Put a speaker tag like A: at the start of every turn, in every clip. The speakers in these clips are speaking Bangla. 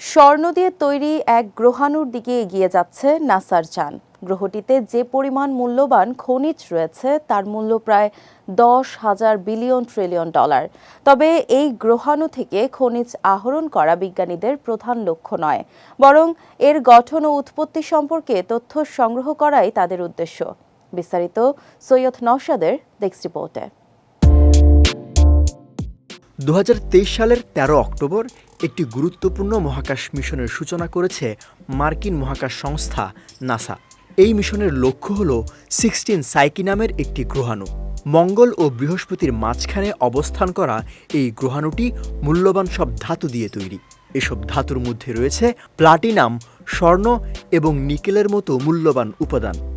A: স্বর্ণ দিয়ে তৈরি এক গ্রহাণুর দিকে এগিয়ে যাচ্ছে নাসার যান গ্রহটিতে যে পরিমাণ মূল্যবান খনিজ রয়েছে, তার মূল্য প্রায় দশ হাজার বিলিয়ন ট্রিলিয়ন ডলার। তবে এই গ্রহাণু থেকে খনিজ আহরণ করা বিজ্ঞানীদের প্রধান লক্ষ্য নয়, বরং এর গঠন ও উৎপত্তি সম্পর্কে তথ্য সংগ্রহ করাই তাদের উদ্দেশ্য। বিস্তারিত সৈয়দ নওশাদের ডেস্ক রিপোর্টে।
B: দু হাজার তেইশ সালের ১৩ অক্টোবর একটি গুরুত্বপূর্ণ মহাকাশ মিশনের সূচনা করেছে মার্কিন মহাকাশ সংস্থা নাসা। এই মিশনের লক্ষ্য হল সিক্সটিন সাইকি নামের একটি গ্রহাণু। মঙ্গল ও বৃহস্পতির মাঝখানে অবস্থান করা এই গ্রহাণুটি মূল্যবান সব ধাতু দিয়ে তৈরি। এসব ধাতুর মধ্যে রয়েছে প্লাটিনাম, স্বর্ণ এবং নিকেলের মতো মূল্যবান উপাদান।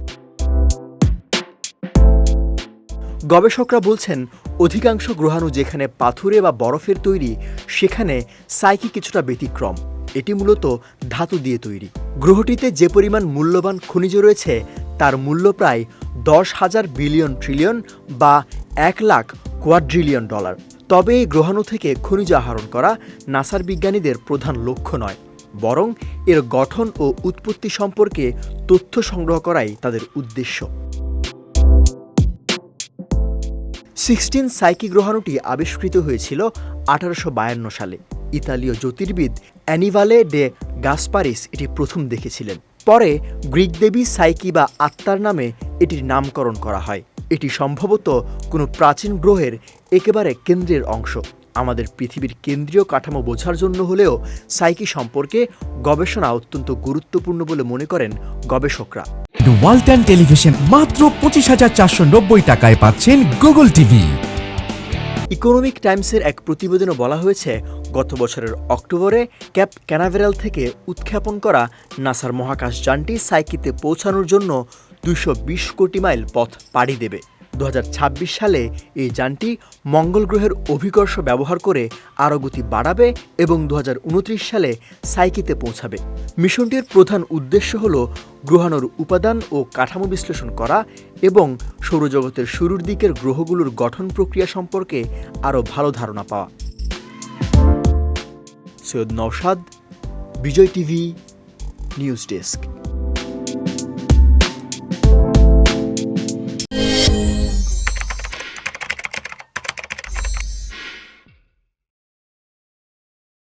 B: গবেষকরা বলছেন, অধিকাংশ গ্রহাণু যেখানে পাথুরে বা বরফের তৈরি, সেখানে সাইকি কিছুটা ব্যতিক্রম। এটি মূলত ধাতু দিয়ে তৈরি। গ্রহটিতে যে পরিমাণ মূল্যবান খনিজ রয়েছে, তার মূল্য প্রায় দশ হাজার বিলিয়ন ট্রিলিয়ন বা এক লাখ কোয়াড্রিলিয়ন ডলার। তবে এই গ্রহাণু থেকে খনিজ আহরণ করা নাসার বিজ্ঞানীদের প্রধান লক্ষ্য নয়, বরং এর গঠন ও উৎপত্তি সম্পর্কে তথ্য সংগ্রহ করাই তাদের উদ্দেশ্য। সিক্সটিন সাইকি গ্রহাণুটি আবিষ্কৃত হয়েছিল আঠারোশো বায়ান্ন সালে। ইতালীয় জ্যোতির্বিদ অ্যানিভালে ডে গাসপারিস এটি প্রথম দেখেছিলেন। পরে গ্রিক দেবী সাইকি বা আত্মার নামে এটির নামকরণ করা হয়। এটি সম্ভবত কোনো প্রাচীন গ্রহের একেবারে কেন্দ্রের অংশ। আমাদের পৃথিবীর কেন্দ্রীয় কাঠামো বোঝার জন্য হলেও সাইকি সম্পর্কে গবেষণা অত্যন্ত গুরুত্বপূর্ণ বলে মনে করেন গবেষকরা।
C: ওয়ালটন টেলিভিশন মাত্র পঁচিশ হাজার চারশো নব্বই টাকায় পাচ্ছেন গুগল টিভি।
B: ইকোনমিক টাইমসের এক প্রতিবেদনে বলা হয়েছে, গত বছরের অক্টোবরে ক্যাপ ক্যানাভেরাল থেকে উৎক্ষেপণ করা নাসার মহাকাশ যানটি সাইকিতে পৌঁছানোর জন্য দুশো কোটি মাইল পথ পাড়ি দেবে। দু হাজার ছাব্বিশ সালে এই যানটি মঙ্গল গ্রহের অভিকর্ষ ব্যবহার করে আরও গতি বাড়াবে এবং দু হাজার উনত্রিশ সালে সাইকিতে পৌঁছাবে। মিশনটির প্রধান উদ্দেশ্য হল গ্রহাণুর উপাদান ও কাঠামো বিশ্লেষণ করা এবং সৌরজগতের শুরুর দিকের গ্রহগুলোর গঠন প্রক্রিয়া সম্পর্কে আরও ভালো ধারণা পাওয়া। Syed Naushad, Bijoy TV, news desk.